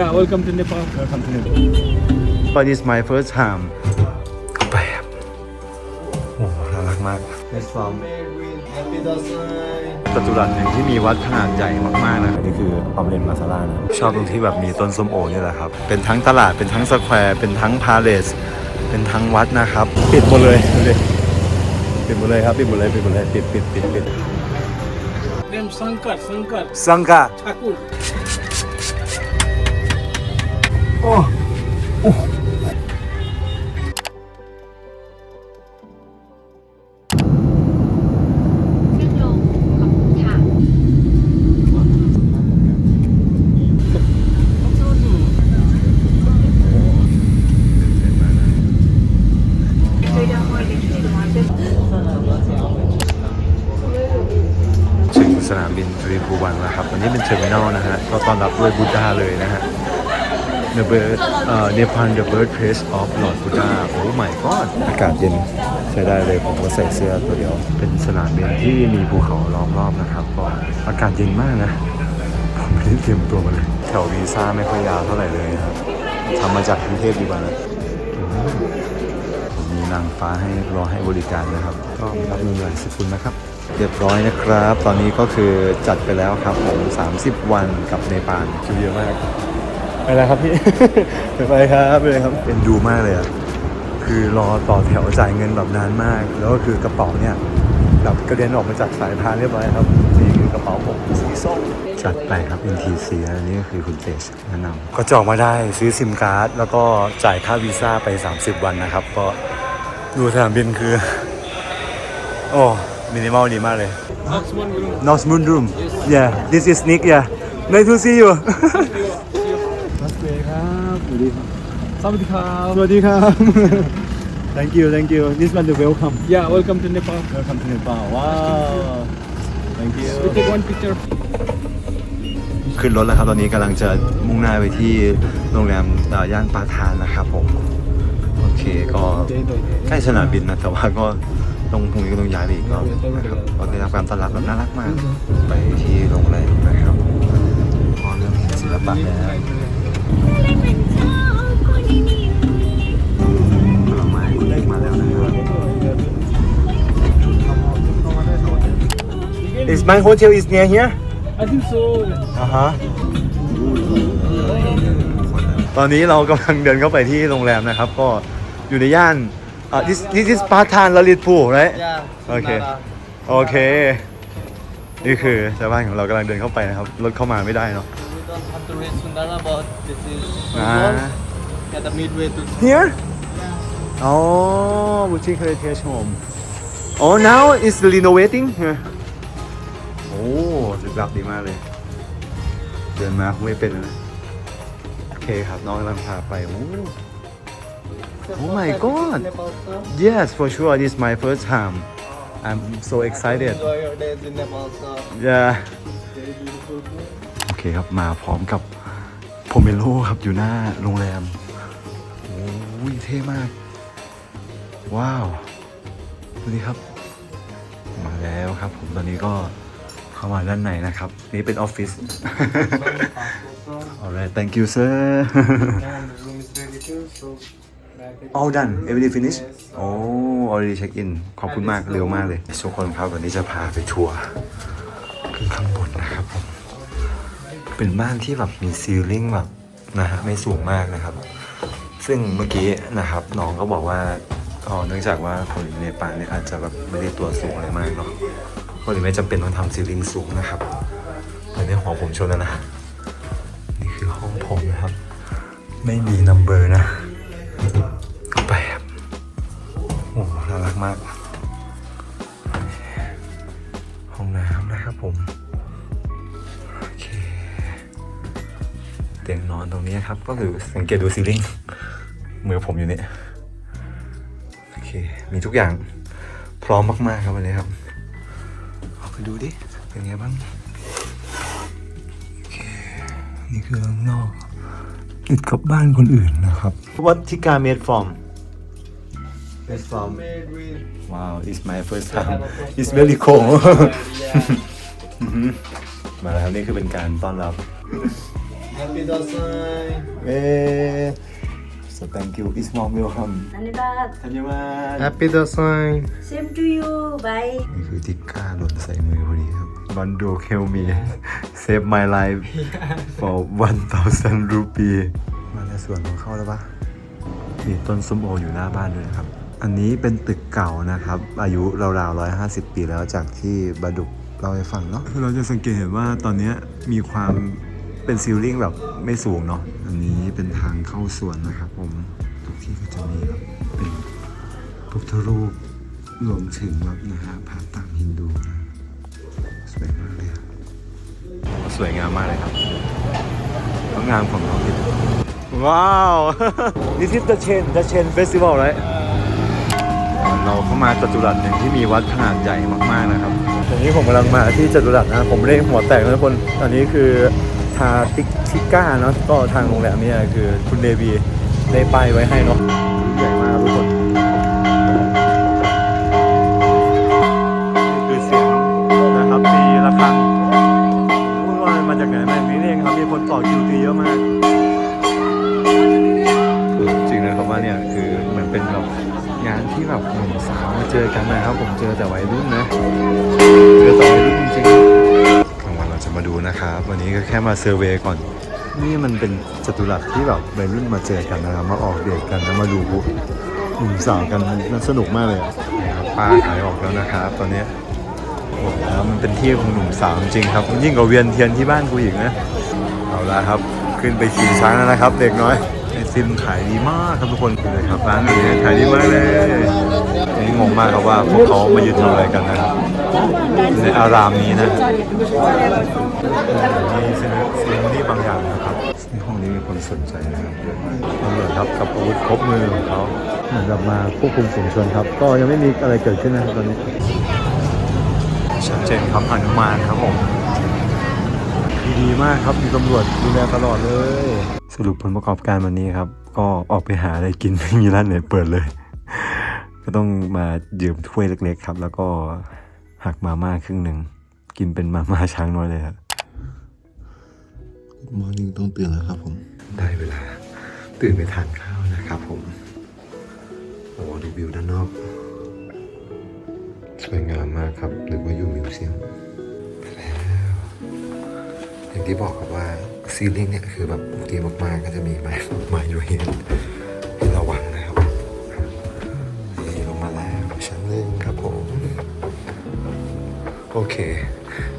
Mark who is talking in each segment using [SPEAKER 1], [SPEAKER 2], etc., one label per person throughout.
[SPEAKER 1] Yeah, welcome to Nepal.
[SPEAKER 2] Welcome to Nepal. But it's my first time เข้าไปครับโอ้น่ารักมาก It's from ปัจจุบันหนึ่งที่มีวัดขนาดใหญ่มากๆนะนี่คือออมเลนมาซาร่านะ ชอบตรงที่แบบมีต้นส้มโอนี่แหละครับ เป็นทั้งตลาด เป็นทั้งสแควร์ เป็นทั้งพาเลส เป็นทั้งวัดนะครับ ปิดหมดเลยดูดิปิดหมดเลยครับ ปิดหมดเลย ปิดหมดเลย ปิดปิดปิดปิด
[SPEAKER 1] Name Sankar, Sankar,
[SPEAKER 2] สังกะ
[SPEAKER 1] Thakur.
[SPEAKER 2] โอ้
[SPEAKER 3] เชื่อมโยง ขอบคุณค่ะ
[SPEAKER 2] ถึงสนามบินทรีภูวันแล้วครับอันนี้เป็นเทอร์มินอลนะฮะ ก็ต้อนรับด้วยบุตดาเลยนะ The bird เอ่อ Nepal the birthplace of Lord Buddha โอ้ my god อากาศเย็นใช้ได้เลยผมก็ใส่เสื้อตัวเดียว เป็นสนามบินที่มีภูเขาล้อมรอบนะครับก็อากาศเย็นมากนะผมไม่ได้เตรียมตัวมาเลยแถววีซ่าไม่ค่อยยาวเท่าไหร่เลยนะครับทำมาจากกรุงเทพดีกว่านะผมมีนางฟ้าให้รอให้บริการนะครับ ก็รับเงินหลายสิบคุณนะครับเรียบร้อยนะครับ ตอนนี้ก็คือจัดไปแล้วครับผม 30 วันกับเนปาลคิวเยอะมาก ไปแล้วครับพี่ ไปครับไปเลยครับเป็นดูมากเลยอะคือรอต่อแถวจ่ายเงินแบบนานมาก แล้วก็คือกระเป๋าเนี่ยแบบกระเด็นออกมาจากสายพานเรียบร้อยครับนี่คือกระเป๋าผมสีส้มจัดไปครับ NTC อันนี้ก็คือคุณเจสแนะนำก็จองมาได้ซื้อซิมการ์ด แล้วก็จ่ายค่าวีซ่าไป 30 วันนะครับ ก็ดูสนามบินคือ โอ้มินิมอลดีมากเลย
[SPEAKER 1] Oxman room.
[SPEAKER 2] North Moon Room yeah this is Nick yeah nice to see you รัสเวครับสวัส ดีครับ
[SPEAKER 1] Sawadee khap.
[SPEAKER 2] สวัสดีครับ thank you thank you this one the welcome
[SPEAKER 1] Yeah, welcome to Nepal.
[SPEAKER 2] welcome to Nepal wow thank you
[SPEAKER 1] We take one picture.
[SPEAKER 2] ขึ้นรถแล้วครับ ตอนนี้กำลังจะมุ่งหน้าไปที่โรงแรมเอ่อย่านปาทานนะครับผม โอเคก็ใกล้สนามบินนะ แต่ว่าก็ต้องพรุ่งนี้ก็ต้องย้ายไปอีกรอบนะครับก็ได้รับการต้อนรับแบบน่ารักมาก ไปที่โรงแรมนะครับพอเรื่องศิลปะแล้วผ Is my hotel is near here?
[SPEAKER 1] I think so.
[SPEAKER 2] อ่าฮะตอนนี้เรากำลังเดินเข้าไปที่โรงแรมนะครับ ก็อยู่ในย่านอ่า this this is ปาทานลลิตพูไร
[SPEAKER 4] Yeah.
[SPEAKER 2] โอเค โอเค นี่คือชาวบ้านของเรากำลังเดินเข้าไปนะครับ รถเข้ามาไม่ได้เนาะ
[SPEAKER 4] We don't have to reach Sundara, but this is
[SPEAKER 2] Ah.
[SPEAKER 4] at the midway to
[SPEAKER 2] here อ๋อ boutique heritage home oh now is renovating โอ้ ลึกลับดีมากเลย เดินมาคงไม่เป็นนะโอเคครับน้องกำลังพาไปโอ้ Oh my god
[SPEAKER 4] Nepal, sir.
[SPEAKER 2] yes for sure this is my first time I'm so excited
[SPEAKER 4] Enjoy your days in Nepal, sir.
[SPEAKER 2] yeah
[SPEAKER 4] Very beautiful. place.
[SPEAKER 2] โอเคครับมาพร้อมกับโพเมโลครับอยู่หน้าโรงแรมโอ้ยเท่มาก ว้าว ดูนี่ครับ มาแล้วครับผมตอนนี้ก็ เข้ามาด้านในนะครับ นี่เป็นออฟฟิศ alright thank you sir
[SPEAKER 4] And the room is ready too, so back at
[SPEAKER 2] all done everything finish โอ้ already check in ขอบคุณมากเร็วมากเลยทุกคนครับวันนี้จะพาไปทัวร์ขึ้นข้างบนนะครับผมเป็นบ้านที่แบบมีซีลลิ่งแบบนะฮะไม่สูงมากนะครับ ซึ่งเมื่อกี้นะครับน้องก็บอกว่าอ๋อเนื่องจากว่าคนในป่าเนี่ยอาจจะแบบไม่ได้ตัวสูงอะไรมากเนาะ ก็เลยไม่จำเป็นต้องทำซีลิงสูงนะครับตอนนี้หัวผมชนแล้วนะ นี่คือห้องผมนะครับ ไม่มีนัมเบอร์นะเข้าไปครับโอ้น่ารักมาก ห้องน้ำนะครับผมโอเคเตียงนอนตรงนี้ครับ ก็คือสังเกตดูซีลิงมือผมอยู่เนี่ยโอเค มีทุกอย่างพร้อมมาก ๆ ครับวันนี้ครับ เอาไปดูดิ เป็นไงบ้าง โอเค นี่คือข้างนอกติดกับบ้านคนอื่นนะครับ What Tika made from It's from
[SPEAKER 4] made with
[SPEAKER 2] Wow it's my first time It's very cold
[SPEAKER 4] yeah.
[SPEAKER 2] มาแล้วครับนี่คือเป็นการต้อนรับ
[SPEAKER 4] Happy Dasai.
[SPEAKER 2] Eh, So thank you. is more welcome.
[SPEAKER 5] อั
[SPEAKER 2] นนี้ก็ Thank
[SPEAKER 4] Happy the
[SPEAKER 5] sign same to you bye
[SPEAKER 2] นี่คือติ๊กก้าหล่นใส่มือพอดีครับ One do kill me save my life for 1,000 rupee มาในส่วนของเขาแล้วปะมีต้นส้มโออยู่หน้าบ้านด้วยนะครับ อันนี้เป็นตึกเก่านะครับ อายุราวๆ 150 ปีแล้วจากที่บาดุกเราไปฟังเนาะเราจะสังเกตเห็นว่าตอนนี้มีความ เป็นซีลลิ่งแบบไม่สูงเนาะ อันนี้เป็นทางเข้าสวนนะครับผม ทุกที่ก็จะมีแบบเป็นพุทธรูปรวมถึงแบบนะฮะพระต่างฮินดูนะสวยมากเลยอะสวยงามมากเลยครับแล้วงามของน้องดิว้าว This is the Chen the Chen Festival right เราเข้ามาจัตุรัสหนึ่งที่มีวัดขนาดใหญ่มากๆนะครับตอนนี้ผมกำลังมาที่จัตุรัสนะ ผมเร่งหัวแตกนะทุกคน อันนี้คือ ทาติกทิก้าเนาะก็ทางโรงแรมเนี่ยคือคุณเดวีได้ป้ายไว้ให้เนาะใหญ่มากทุกคนคือเสียงนะครับตีระฆังพูดว่ามันมาจากไหนแม่งนี่เองครับมีคนต่อคิวตีเยอะมาก จริงนะครับว่าเนี่ยคือเหมือนเป็นแบบงานที่แบบหนุ่มสาวมาเจอกันนะครับผมเจอแต่วัยรุ่นนะ มาดูนะครับ วันนี้ก็แค่มาเซอร์เวยก่อน นี่มันเป็นจตุรัสที่แบบวัยรุ่นมาเจอกันนะครับ มาออกเดทกันแล้วมาดูหนุ่มสาวกันน่าสนุกมากเลยอะครับป้าขายออกแล้วนะครับ ตอนนี้บอกแล้วมันเป็นที่ของหนุ่มสาวจริงครับ ยิ่งกว่าเวียนเทียนที่บ้านกูอีกนะ เอาละครับ ขึ้นไปขี่ช้างแล้วนะครับ เด็กน้อยไอซิมขายดีมากครับทุกคนเลยครับร้านนี้ขายดีมากเลยนี่งงมากครับว่าพวกเขามายืนทำอะไรกันนะครับ ในอารามนี้นะมีเซนเซนนี่บางอย่างนะครับในห้องนี้มีคนสนใจนะครับเยอะมากตำรวจครับกับอาวุธครบมือของเขาเหมือนกับมาควบคุมฝูงชนครับ ก็ยังไม่มีอะไรเกิดขึ้นนะครับตอนนี้ชัดเจนครับหนุมานครับผมดีมากครับมีตำรวจดูแลตลอดเลย สรุปผลประกอบการวันนี้ครับ ก็ออกไปหาอะไรกินไม่มีร้านไหนเปิดเลย ก็ต้องมายืมถ้วยเล็กๆครับ แล้วก็ หักมาม่าครึ่งหนึ่ง กินเป็นมาม่าช้างน้อยเลยครับมอร์นิ่งต้องตื่นแล้วครับผม ได้เวลา ตื่นไปทานข้าวนะครับผม โอ้ดูวิวด้านนอก สวยงามมากครับหรือว่าอยู่มิวเซียมไปแล้ว อย่างที่บอกครับว่าซีลิงเนี่ยคือแบบโอเคมากๆก็จะมีไม้ไม้อยู่เห็นให้ระวัง เค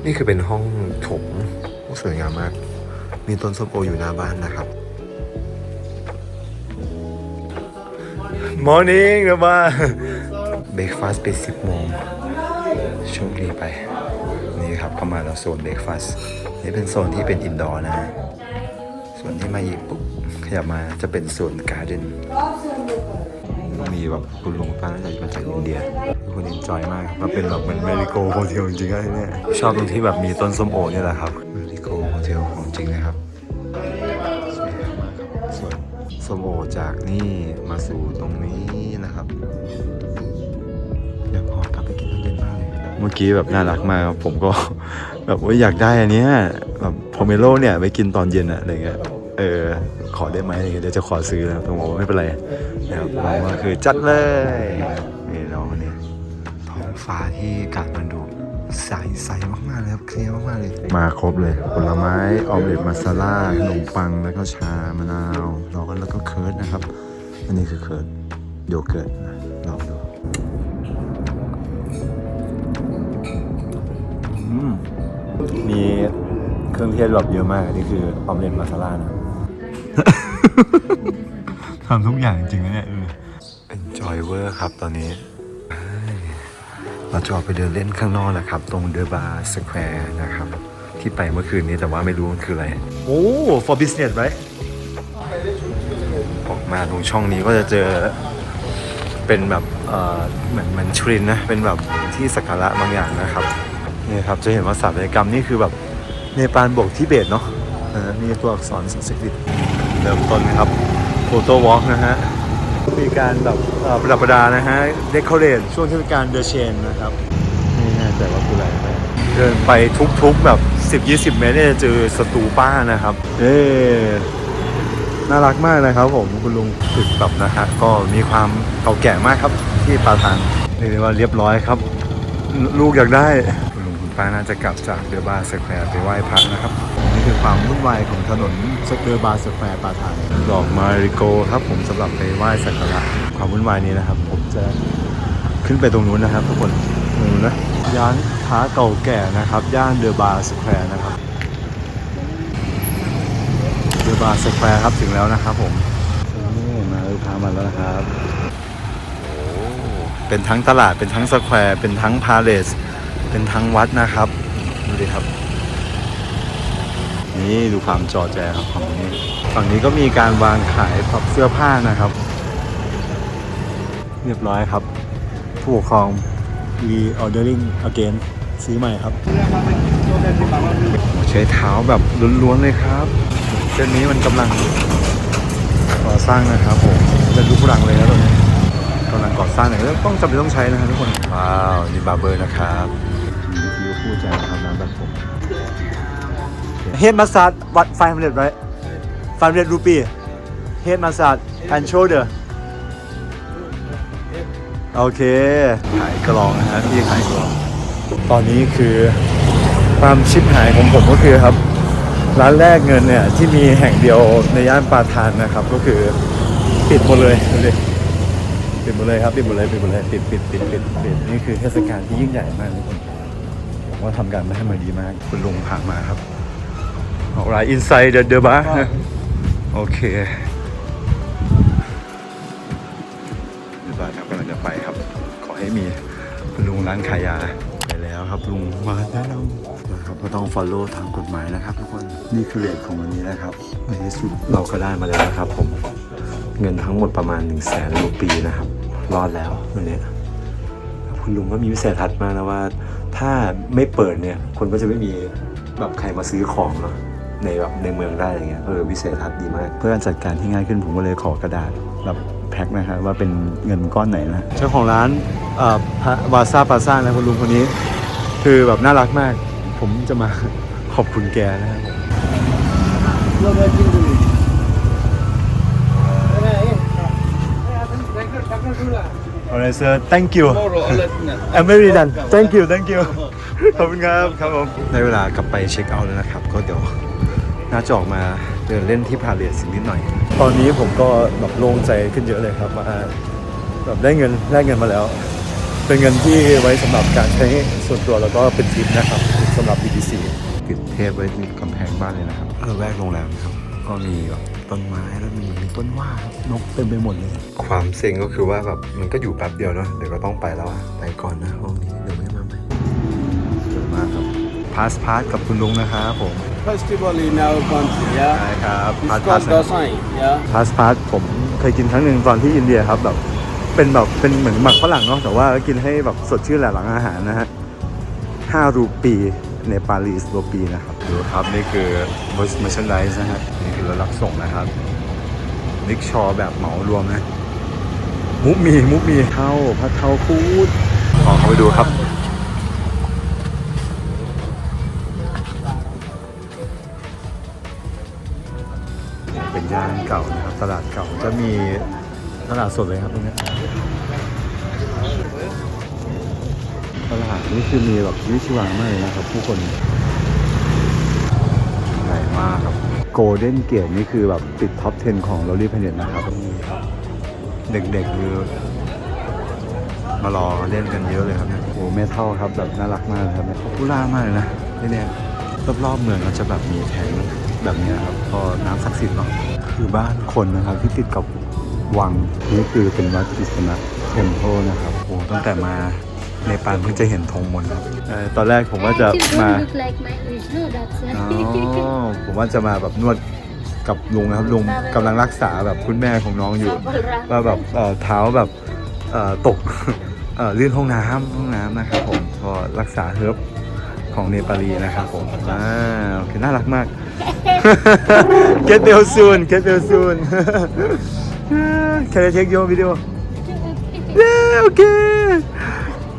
[SPEAKER 2] นี่คือเป็นห้องโถงสวยงามมาก มีต้นส้มโออยู่หน้าบ้านนะครับ Morning เดี๋ยวมาเบรกฟาสต์ไปสิบโมงโชคดีไป นี่ครับเข้ามาแล้วโซนเบรกฟาสต์นี่เป็นโซนที่เป็นอินดอร์นะส่วนที่มาอีกปุ๊บขยับมาจะเป็นโซนการ์เดนมีแบบคุณลุงป้าน่าจะมาจากอินเดีย ทุกคนอินจอยมากครับมันเป็นแบบเหมือนเมริโกโฮเทลจริงๆนะที่เนี่ยชอบตรงที่แบบมีต้นส้มโอเนี่ยแหละครับเมริโกโฮเทลของจริงนะครับสวยมากครับส่วนส้มโอจากนี่มาสู่ตรงนี้นะครับอยากออกลับไปกินตอนเย็นมากเลยเมื่อกี้แบบน่ารักมากครับผมก็ แบบว่าอยากได้อันเนี้ยแบบพเมโลเนี่ยไปกินตอนเย็นอะอะไรเงี้ยเออขอได้ไหมอะไรเงี้ยเดี๋ยวจะขอซื้อแล้วผมบอกว่าไม่เป็นไรนะครับเราก็คือจัดเลย ฟ้าที่กาดมันดูใสใสมากๆเลยครับเคลียร์มากๆเลย มาครบเลยผลไม้ออมเล็ตมาซาล่าขนมปังแล้วก็ชามะนาวเราก็แล้วก็เคิร์ดนะครับ อันนี้คือเคิร์ดโยเกิร์ตนะลองดูอืมมีเครื่องเทศแบบเยอะมากอันนี่คือออมเล็ตมาซาล่านะทำทุกอย่างจริงนะเนี่ยเออเป็นจอยเวอร์ครับตอนนี้เอ้ย เราจะออกไปเดินเล่นข้างนอกนะครับ ตรงเดอะบาร์สแควร์นะครับ ที่ไปเมื่อคืนนี้แต่ว่าไม่รู้มันคืออะไร โอ้ for business ไหมออกมาตรงช่องนี้ก็จะเจอเป็นแบบเอ่อเหมือนเหมือนทรินนะ เป็นแบบที่สักการะบางอย่างนะครับนี่ครับจะเห็นว่าสถาปัตยกรรมนี่คือแบบเนปาลบวกทิเบตเนาะเออมีตัวอักษรสันสกฤตเริ่มต้นครับโฟโต้วอล์กนะฮะ มีการแบบประดับประดานะฮะเดคอเรทช่วงเทศกาลเดอะเชนนะครับไม่แน่ใจว่าคืออะไรเดินไปทุกๆแบบ 10-20 เมตรเนี่ยจะเจอสตูป้านะครับ เอ๊น่ารักมากนะครับผมคุณลุงตึกแบบนะฮะก็มีความเก่าแก่มากครับที่ปาทานเรียกได้ว่าเรียบร้อยครับ ลูกอยากได้ คุณลุงคุณป้าน่าจะกลับจากเดอะบาร์สแควร์ไปไหว้พระนะครับ นี่คือความวุ่นวาย ถนนเดอะบาร์สแควร์ปาทานดอกมาริโกครับผมสำหรับไปไหว้สักการะความวุ่นวายนี้นะครับ ผมจะขึ้นไปตรงนู้นนะครับทุกคนตรงนู้นนะย่านค้าเก่าแก่นะครับ ย่านเดอะบาร์สแควร์นะครับเดอะบาร์สแควร์ครับถึงแล้วนะครับผมนี่มาเลยพามาแล้วนะครับเป็นทั้งตลาดเป็นทั้งสแควร์เป็นทั้งพาเลสเป็นทั้งวัดนะครับดูดิครับ นี่ดูความจอแจครับฝั่งนี้ ฝั่งนี้ก็มีการวางขายพับเสื้อผ้านะครับ เรียบร้อยครับ ผู้ปกครอง e ordering again ซื้อใหม่ครับใช้เท้าแบบล้วนๆเลยครับ เส้นนี้มันกำลังก่อสร้างนะครับผมเป็นลูกรังเลยนะตรงนี้กำลังก่อสร้างเนี่ยต้องจำเป็นต้องใช้นะครับทุกคน ว้าว นี่บาร์เบอร์นะครับมีวิธีพูดจาทำน้ำแบบผม เฮดมาส a ดวัด500 right 500 rupee head massage and shoulder โอเคขายกลองนะฮะพี่ขายกลอง ตอนนี้คือความชิบหายของผมก็คือครับ ร้านแรกเงินเนี่ย ที่มีแห่งเดียวในย่านปาทานนะครับ ก็คือปิดหมดเลยดูดิปิดหมดเลยครับปิดหมดเลยปิดหมดเลยปิดปิดปิดปิดปิดนี่คือเทศกาลที่ยิ่งใหญ่มากทุกคนผมว่าทำการไม่ให้มาดีมากคุณลุงพามาครับ alright inside the the bar โอเคเดี๋ยวบ้านครับกำลังจะไปครับ ขอให้มีคุณลุงร้านขายยาไปแล้วครับลุงมาแล้วนะครับก็ต้อง follow ทางกฎหมายนะครับทุกคนนี่คือเรทของวันนี้นะครับในที่สุดเราก็ได้มาแล้วนะครับ ผมเงินทั้งหมดประมาณ1นึ่งแสนรูปีนะครับ รอดแล้ววันนี้คุณลุงก็มีวิสัยทัศน์มากนะว่า ถ้าไม่เปิดเนี่ยคนก็จะไม่มีแบบใครมาซื้อของเนาะ ในแบบในเมืองได้อะไรเงี้ยเออวิสัยทัศน์ดีมาก เพื่อการจัดการที่ง่ายขึ้นผมก็เลยขอกระดาษแบบแพ็คนะครับว่าเป็นเงินก้อนไหนนะเจ้าของร้านเอ่อวาซาปาซ่านะคุณลุงคนนี้ คือแบบน่ารักมาก ผมจะมาขอบคุณแกนะครับ Alright sir thank you I'm very done thank you thank you ขอบคุณครับครับผมในเวลากลับไปเช็คเอาท์แล้วนะครับ ก็เดี๋ยว น่าจะออกมาเดินเล่นที่พาเลสสักนิดหน่อย ตอนนี้ผมก็แบบโล่งใจขึ้นเยอะเลยครับมาแบบได้เงินได้เงินมาแล้ว เป็นเงินที่ไว้สำหรับการใช้ส่วนตัวแล้วก็เป็นทิปนะครับสำหรับ BBC ติดเทปไว้ที่กำแพงบ้านเลยนะครับเออแวกโรงแรมครับก็มีแบบต้นไม้แล้วมีต้นว่าครับนกเต็มไปหมดเลย ความเซ็งก็คือว่าแบบมันก็อยู่แป๊บเดียวเนาะเดี๋ยวก็ต้องไปแล้วอะไปก่อนนะห้องนี้เดี๋ยวไม่มาใหม่สวยมากครับพาสพาสกับคุณลุงนะครับผม
[SPEAKER 1] Festival in our country, yeah.
[SPEAKER 2] ใช่ครับพาส
[SPEAKER 1] It's
[SPEAKER 2] พาส
[SPEAKER 1] called Dasai, yeah.
[SPEAKER 2] พาสพาสผมเคยกินครั้งหนึ่งตอนที่อินเดียครับแบบเป็นแบบเป็นเหมือนหมักฝรั่งเนาะแต่ว่ากินให้แบบสดชื่นแหละหลังอาหารนะฮะห้ารูปีในปารีสรูปีนะครับดูครับนี่คือ Bus Merchandise นะฮะนี่คือรถรับส่งนะครับนิกชอแบบเหมารวมนะ มุกมีมุกมีเท่าพัดเท่าคูดลองเข้าไปดูครับ ย่านเก่านะครับ ตลาดเก่าจะมีตลาดสดเลยครับตรงนี้ตลาดนี่คือมีแบบวิชีวามากเลยนะครับ ผู้คนใหญ่มากครับโกลเด้นเกียรนี่คือแบบติดท็อป 10 ของ l o l l y Planet นะครับนี่ครับ เด็กๆคือมารอเล่นกันเยอะเลยครับนี่ยโอ้เมทัลครับแบบน่ารักมากครับเนี่ยพูล่ามากเลยนะที่เนี่ยรอบๆเมืองก็จะแบบมีแทงแบบนี้ครับ พอน้ำศักดิ์สิทธิ์เนาะ คือบ้านคนนะครับที่ติดกับวังนี่คือเป็นวัดอิสนะเทมเพลนะครับโอ้ตั้งแต่มาในปานเพิ่งจะเห็นธงมนต์ครับเอ่อตอนแรกผมว่าจะ
[SPEAKER 3] It
[SPEAKER 2] มา
[SPEAKER 3] don't look like my original, that's
[SPEAKER 2] อ๋อ
[SPEAKER 3] why.
[SPEAKER 2] ผมว่าจะมาแบบนวดกับลุงนะครับลุงกำลังรักษาแบบคุณแม่ของน้องอยู่ว่าแบบเอ่อเท้าแบบเอ่อตกเอ่อลื่นห้องน้ำห้องน้ำนะครับผมพอรักษาเฮิร์บ ของเนปาลีนะครับผมอ่าโอเคน่ารักมาก get well soon get well soon can I take your video yeah okay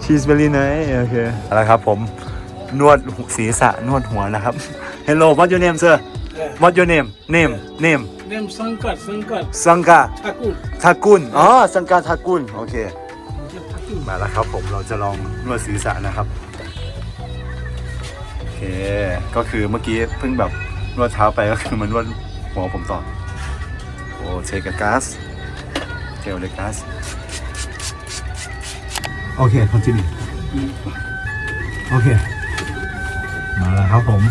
[SPEAKER 2] she's very nice โอเคเอาละครับผมนวดศีรษะนวดหัวนะครับ Hello what your name sir what your name name name
[SPEAKER 1] Name Sankar, Sankar,
[SPEAKER 2] สังกา
[SPEAKER 1] Thakur.
[SPEAKER 2] ทากุลอ๋อสังกาทากุลโอเคมาแล้วครับผมเราจะลองนวดศีรษะนะครับโอเค ก็คือเมื่อกี้เพิ่งแบบนวดเท้าไปก็คือมานวดหัวผมต่อ โอ้เชกับก๊าซเทลเลยก๊าซโอเค continue โอเค มาแล้วครับผม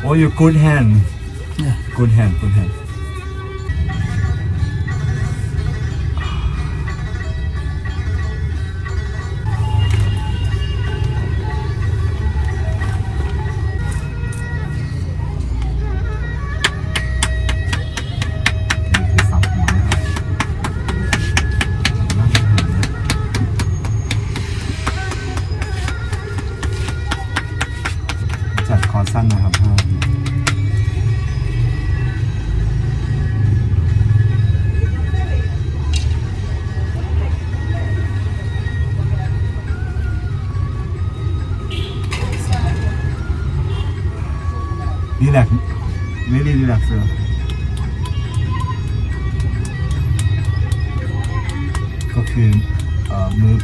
[SPEAKER 2] โอ้ you good hand good hand good hand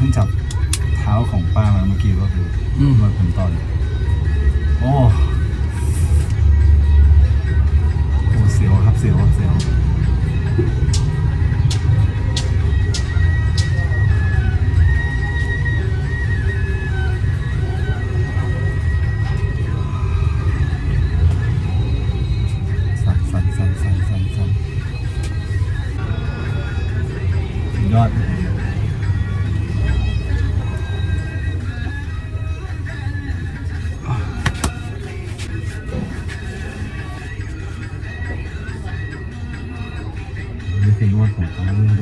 [SPEAKER 2] พิ่งจับเท้าของป้ามาเมื่อกี้ก็คืออนวดผมตอน โอ้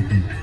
[SPEAKER 2] ข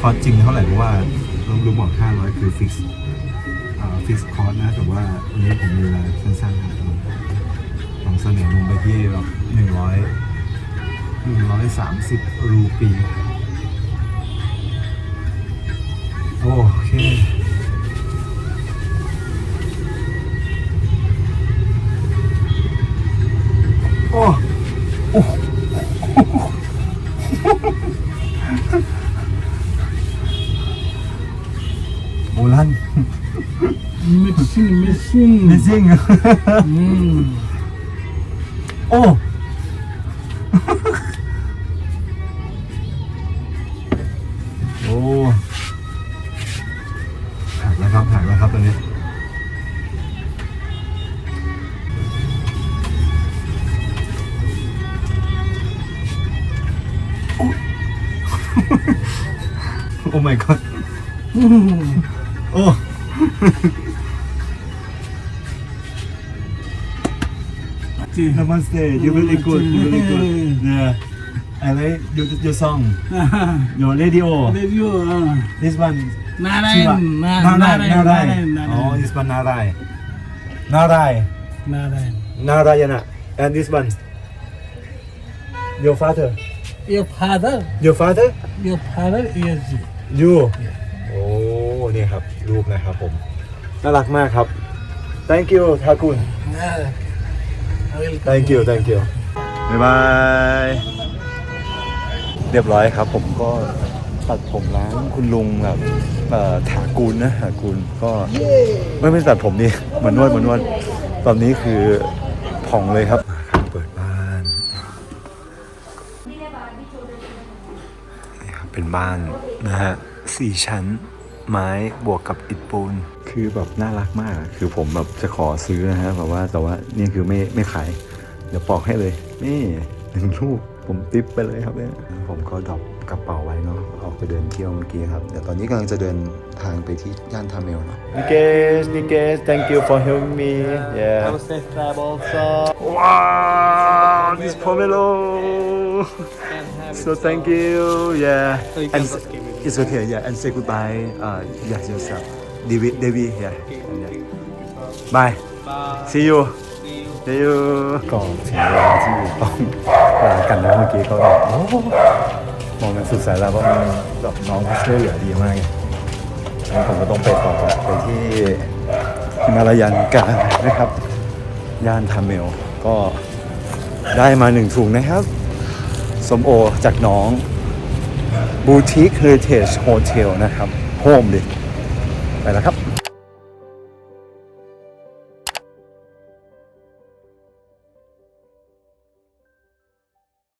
[SPEAKER 2] คอร์สจริงเท่าไหร่เพราะว่าต้องรู้บอก 500 คือฟิกซ์ฟิกซ์คอร์สนะ แต่ว่าวันนี้ผมมีเวลาสั้นๆครับลองเสนอลงไปที่แบบหนึ่งร้อยหนึ่งร้อยสามสิบรูปี โอเคโอ้
[SPEAKER 1] Mixing, mixing.
[SPEAKER 2] มิซิ่ง
[SPEAKER 1] Mm.
[SPEAKER 2] โอ้ Namaste. You really good. You really good. Yeah. I like your, your song. Your radio.
[SPEAKER 1] Radio, uh,
[SPEAKER 2] This one.
[SPEAKER 1] Narayan, Na-
[SPEAKER 2] Narai.
[SPEAKER 1] Narayan,
[SPEAKER 2] Narai.
[SPEAKER 1] Narayan, Narayan.
[SPEAKER 2] Oh, this one Narai. Narai.
[SPEAKER 1] Narayan.
[SPEAKER 2] Narayana. And this one. Your father.
[SPEAKER 1] Your father,
[SPEAKER 2] Your father?
[SPEAKER 1] your father is
[SPEAKER 2] You. โอ้นี่ครับรูปนะครับผมน่ารักมากครับ Thank you ทากุน
[SPEAKER 1] I will
[SPEAKER 2] thank you thank you บ๊ายบาย เรียบร้อยครับ ผมก็ตัดผมร้านคุณลุงแบบเอ่อถากูลนะถากูลก็ไม่ไม่ตัดผมดิเหมือนนวดเหมือนนวดตอนนี้คือผ่องเลยครับครับเปิดบ้านนี่ครับเป็นบ้านนะฮะสี่ชั้นไม้บวกกับอิฐปูน คือแบบน่ารักมาก คือผมแบบจะขอซื้อนะฮะแบบว่าแต่ว่านี่คือไม่ไม่ขาย เดี๋ยวปอกให้เลย นี่หนึ่งลูกผมติปไปเลยครับเนี่ยผมก็ดรอปกระเป๋าไว้เนาะออกไปเดินเที่ยวเมื่อกี้ครับเดี๋ยวตอนนี้กำลังจะเดินทางไปที่ย่านทาเมลเนาะนิเกสนิเกส thank you for helping me yeah
[SPEAKER 1] Have a safe travel so
[SPEAKER 2] wow this pomelo so thank you yeah
[SPEAKER 1] So you can
[SPEAKER 2] and
[SPEAKER 1] just give it-
[SPEAKER 2] it's okay yeah and say goodbye uh yes yourself David David yeah yeah bye see you see you ก่อนถึงเวลาที่ต้องลากันนะเมื่อกี้ก็แบบโอ้มองกันสุดสายแล้วเพรามันแบบน้องเขาช่วยเหลือดีมากไงงั้นผมก็ต้องไปต่อละไปที่ฮิมาลายันการนะครับ ย่านทาเมล ก็ได้มาหนึ่งถุงนะครับสมโอจากน้องบูติกเฮอร์เทจโฮเทลนะครับโฮมดิ ไปแล้วครับ